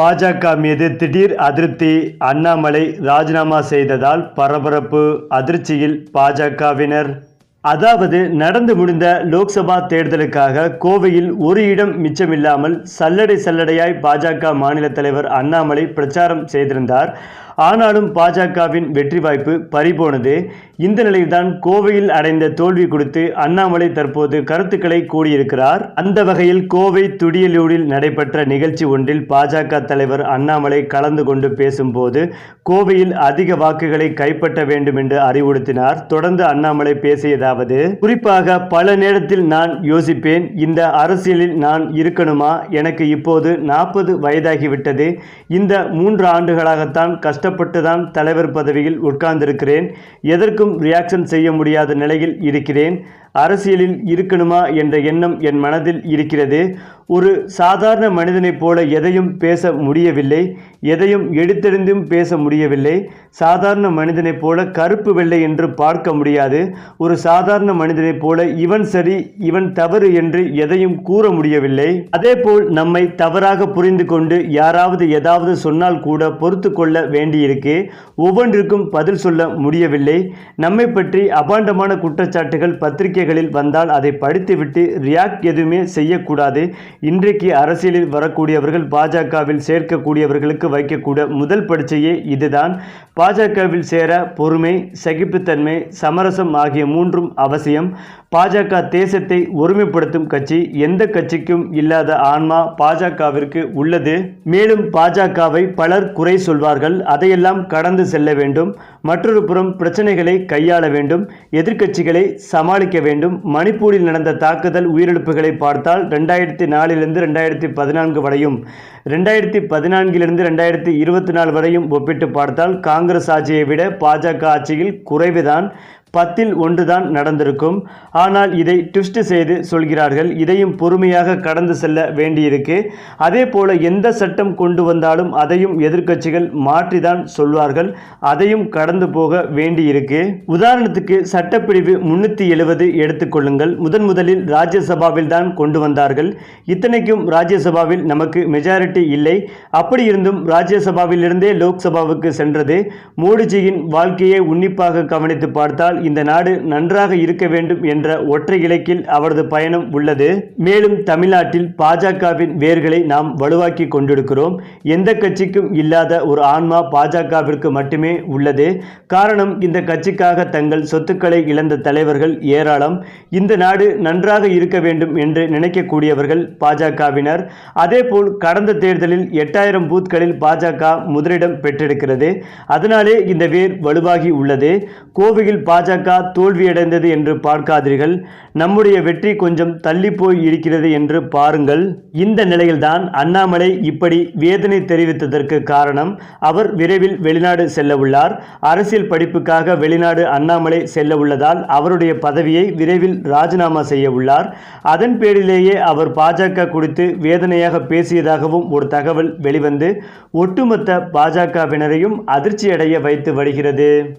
பாஜக மீது திடீர் அதிருப்தி அண்ணாமலை ராஜினாமா செய்ததால் பரபரப்பு அதிர்ச்சியில் பாஜகவினர். அதாவது நடந்து முடிந்த லோக்சபா தேர்தலுக்காக கோவையில் ஒரு இடம் மிச்சமில்லாமல் சல்லடை சல்லடையாய் பாஜக மாநில தலைவர் அண்ணாமலை பிரச்சாரம் செய்திருந்தார். ஆனாலும் பாஜகவின் வெற்றி வாய்ப்பு பறிபோனது. இந்த நிலையில்தான் கோவையில் அடைந்த தோல்வி கொடுத்து அண்ணாமலை தற்போது கருத்துக்களை கூறியிருக்கிறார். அந்த வகையில் கோவை துடியலூரில் நடைபெற்ற நிகழ்ச்சி ஒன்றில் பாஜக தலைவர் அண்ணாமலை கலந்து கொண்டு பேசும்போது கோவையில் அதிக வாக்குகளை கைப்பற்ற வேண்டும் என்று அறிவுறுத்தினார். தொடர்ந்து அண்ணாமலை பேசியதாவது குறிப்பாக பல நேரத்தில் நான் யோசிப்பேன் இந்த அரசியலில் நான் இருக்கணுமா? எனக்கு இப்போது நாற்பது வயதாகிவிட்டது. இந்த மூன்று ஆண்டுகளாகத்தான் கஷ்டப்பட்டு தான் தலைவர் பதவியில் உட்கார்ந்திருக்கிறேன். எதற்கும் ரியாக்ஷன் செய்ய முடியாத நிலையில் இருக்கிறேன். அரசியலில் இருக்கணுமா என்ற எண்ணம் என் மனதில் இருக்கிறது. ஒரு சாதாரண மனிதனைப் போல எதையும் பேச முடியவில்லை. எதையும் எடுத்தெறிந்தும் பேச முடியவில்லை. சாதாரண மனிதனைப் போல கருப்பு வெள்ளை என்று பார்க்க முடியாது. ஒரு சாதாரண மனிதனைப் போல இவன் சரி இவன் தவறு என்று எதையும் கூற முடியவில்லை. அதேபோல் நம்மை தவறாக புரிந்து கொண்டு யாராவது ஏதாவது சொன்னால் கூட பொறுத்து கொள்ள வேண்டியிருக்கு. ஒவ்வொன்றிற்கும் பதில் சொல்ல முடியவில்லை. நம்மை பற்றி அபாண்டமான குற்றச்சாட்டுகள் பத்திரிகைகளில் வந்தால் அதை படித்துவிட்டு ரியாக்ட் எதுவுமே செய்யக்கூடாது. இன்றைக்கு அரசியலில் வரக்கூடியவர்கள் பாஜகவில் சேர்க்கக்கூடியவர்களுக்கு வைக்கக்கூட முதல் பரீட்சையே இதுதான். பாஜகவில் சேர பொறுமை சகிப்புத்தன்மை சமரசம் ஆகிய மூன்றும் அவசியம். பாஜக தேசத்தை ஒருமைப்படுத்தும் கட்சி எந்த கட்சிக்கும் இல்லாத ஆன்மா பாஜகவிற்கு உள்ளது. மேலும் பாஜகவை பலர் குறை சொல்வார்கள். அதையெல்லாம் கடந்து செல்ல வேண்டும். மற்றொரு புறம் பிரச்சனைகளை கையாள வேண்டும். எதிர்க்கட்சிகளை சமாளிக்க வேண்டும் வேண்டும். மணிப்பூரில் நடந்த தாக்குதல் உயிரிழப்புகளை பார்த்தால் ரெண்டாயிரத்தி நாலிலிருந்து ரெண்டாயிரத்தி பதினான்கு வரையும். ரெண்டாயிரத்தி பதினான்கிலிருந்து ரெண்டாயிரத்தி இருபத்தி நாலு வரையும் ஒப்பிட்டு பார்த்தால் காங்கிரஸ் ஆட்சியை விட பாஜக ஆட்சியில் குறைவுதான். பத்தில் ஒன்றுதான் நடந்திருக்கும். ஆனால் இதை ட்விஸ்ட் செய்து சொல்கிறார்கள் இதையும் பொறுமையாக கடந்து செல்ல வேண்டியிருக்கு. அதே போல எந்த சட்டம் கொண்டு வந்தாலும் அதையும் எதிர்க்கட்சிகள் மாற்றிதான் சொல்வார்கள் அதையும் கடந்து போக வேண்டியிருக்கு. உதாரணத்துக்கு சட்டப்பிரிவு முன்னூற்றி எழுபது எடுத்துக்கொள்ளுங்கள் முதன் முதலில் ராஜ்யசபாவில் தான் கொண்டு வந்தார்கள். இத்தனைக்கும் ராஜ்யசபாவில் நமக்கு மெஜாரிட்டி இல்லை. அப்படி இருந்தும் ராஜ்யசபாவிலிருந்தே லோக்சபாவுக்கு சென்றது. மோடிஜியின் வாழ்க்கையை உன்னிப்பாக கவனித்து பார்த்தால் இந்த நாடு நன்றாக இருக்க வேண்டும் என்ற ஒற்றை இலக்கில் அவரது பயணம் உள்ளது. மேலும் தமிழ்நாட்டில் பாஜகவின் வேர்களை நாம் வலுவாக்கி கொண்டிருக்கிறோம். எந்த கட்சிக்கும் இல்லாத ஒரு ஆன்மா பாஜகவிற்கு மட்டுமே உள்ளது. காரணம் இந்த கட்சிக்காக தங்கள் சொத்துக்களை இழந்த தலைவர்கள் ஏராளம். இந்த நாடு நன்றாக இருக்க வேண்டும் என்று நினைக்கக்கூடியவர்கள் பாஜகவினர். அதேபோல் கடந்த தேர்தலில் எட்டாயிரம் பூத்களில் பாஜக முதலிடம் பெற்றிருக்கிறது. அதனாலே இந்த வேர் வலுவாகி உள்ளது. கோவையில் பாஜக தோல்வியடைந்தது என்று பார்க்காதீர்கள். நம்முடைய வெற்றி கொஞ்சம் தள்ளி போய் இருக்கிறது என்று பாருங்கள். இந்த நிலையில்தான் அண்ணாமலை இப்படி வேதனை தெரிவித்ததற்கு காரணம். அவர் விரைவில் வெளிநாடு செல்ல உள்ளார். அரசியல் படிப்புக்காக வெளிநாடு அண்ணாமலை செல்ல உள்ளதால் அவருடைய பதவியை விரைவில் ராஜினாமா செய்ய உள்ளார். அதன் பேரிலேயே அவர் பாஜக குறித்து வேதனையாக பேசியதாகவும் ஒரு தகவல் வெளிவந்து ஒட்டுமொத்த பாஜகவினரையும் அதிர்ச்சியடைய வைத்து வருகிறது.